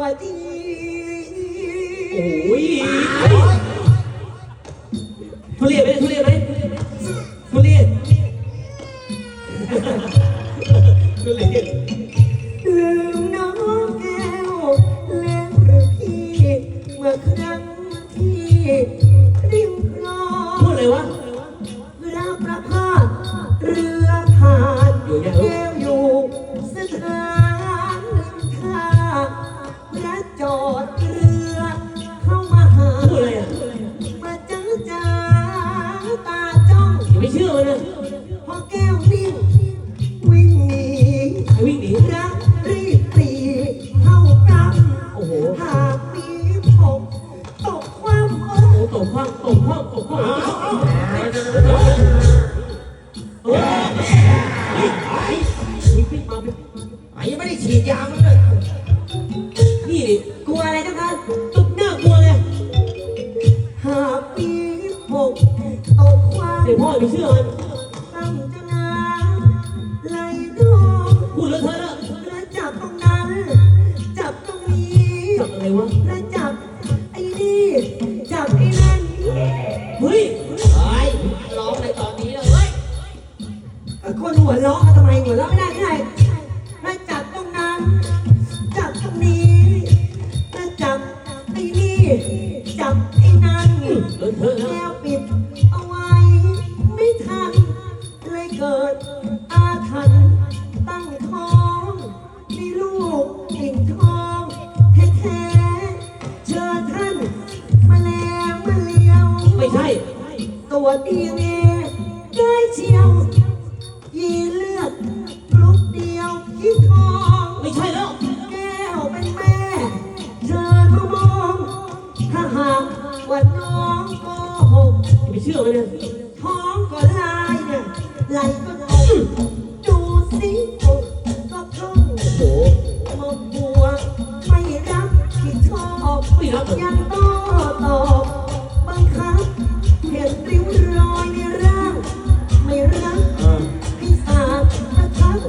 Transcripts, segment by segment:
วดี ดเรือเข้ามาหาพูดอะไรอะมาจ้าจ้าตาจ้องอย่าไม่เชื่อมันนะพอแก้วนิ่งวิ่งหนีไอ้วิ่งหนีรักรีบปรีเข้ากำโอ้โหหากมีผมตกความโอ้โอ้ตบข้างตบข้างตบข้างเฮ้ยพี่มาพี่ไอ้ยังไม่ได้ฉีดยามันเลย ตกความเดี๋ยวพ่ออย่าไปเชื่อมัน ดีเอได้เชียวยีเลือดกรุ๊ปเดียวที่ทองไม่ใช่แล้ว แก้วเป็นแม่เชิญมามองถ้าหากว่าน้องโกหกอย่เชื่อมันนะท้องก็ลายเนี่ยไหลก็ตกดูสิอกก็พร่องโอ้โหมาบัวไม่รับผิดชอบไม่รับเหรอ ยังโต้ตอบ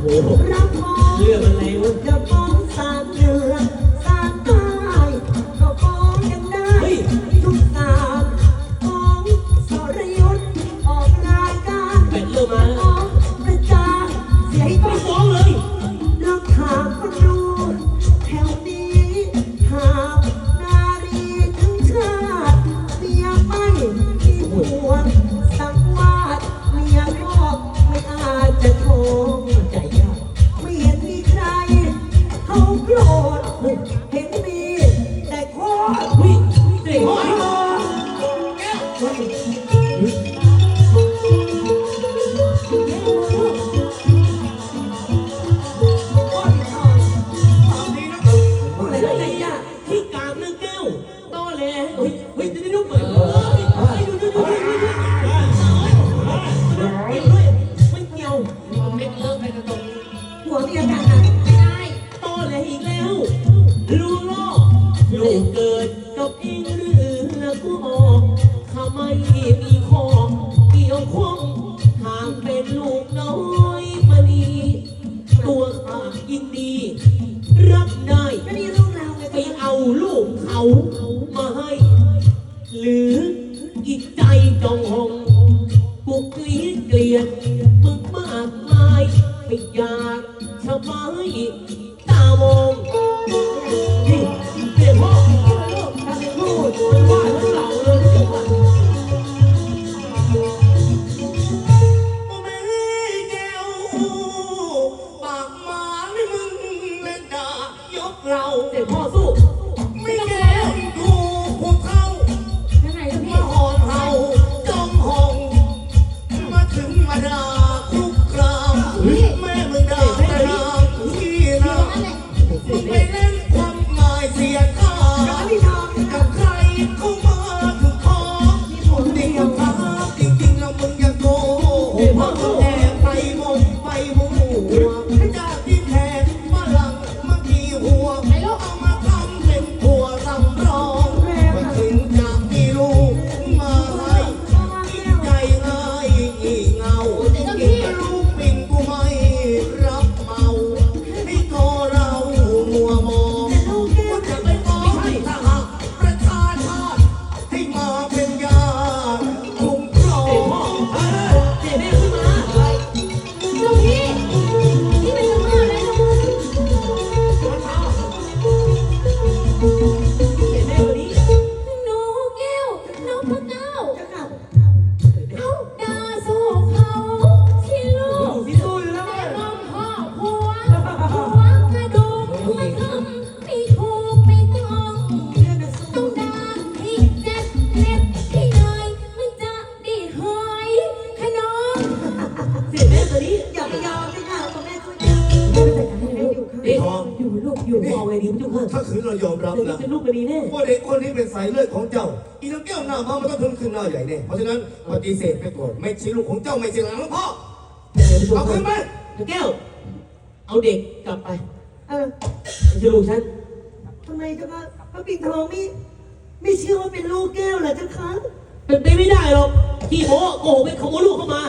นะ หัวเมียกันนะไม่ได้ตอแหลอีกแล้ว ลูกล่อลูกเกิดกับเองหรือแล้วก็ออกถ้าไมมีข้อเกี่ยวข้องหากเป็นลูกน้อยมานีตัวข้ายินดี รับได้ก็นี่ลูกเราไงไปเอาลูกเขามาให้ หรืออีกใจจองหงกูเกลียดเกลียดมึงมากมายไม่อยาก ชะบายตามองนี่เดี๋ยวพ่อถ้าไม่รู้มันว่าทั้งเราเลยเดี๋ยวว่าแม่แก้วปากมาไม่มึงเล่นด่ายกเราเด็กพ่อส องไงดีพี่จุ๊กถ้าคืนเรายอมรับเดี๋ยวนี้นะเป็นลูกมณีแน่ว่าเด็กคนนี้เป็นสายเลือดของเจ้า อีน้ำแก้วหน้ามามันต้องทึงขึ้นหน้าใหญ่แน่เพราะฉะนั้นปฏิเสธไปก่อนไม่ใช่ลูกของเจ้าไม่ใช่หลานของพ่อเดี๋ยวพี่จุ๊เอาคืนไปกแก้ว เอาเด็กกลับไปเออไม่ใช่ลูกฉัน ทำไมเจ้าคะพระปิ่นทองไม่ไม่เชื่อว่าเป็นลูกแก้วเหรอเจ้าคะเป็นไปไม่ได้หรอกขี้โม้โกหกไปขโมยลูกเข้ามา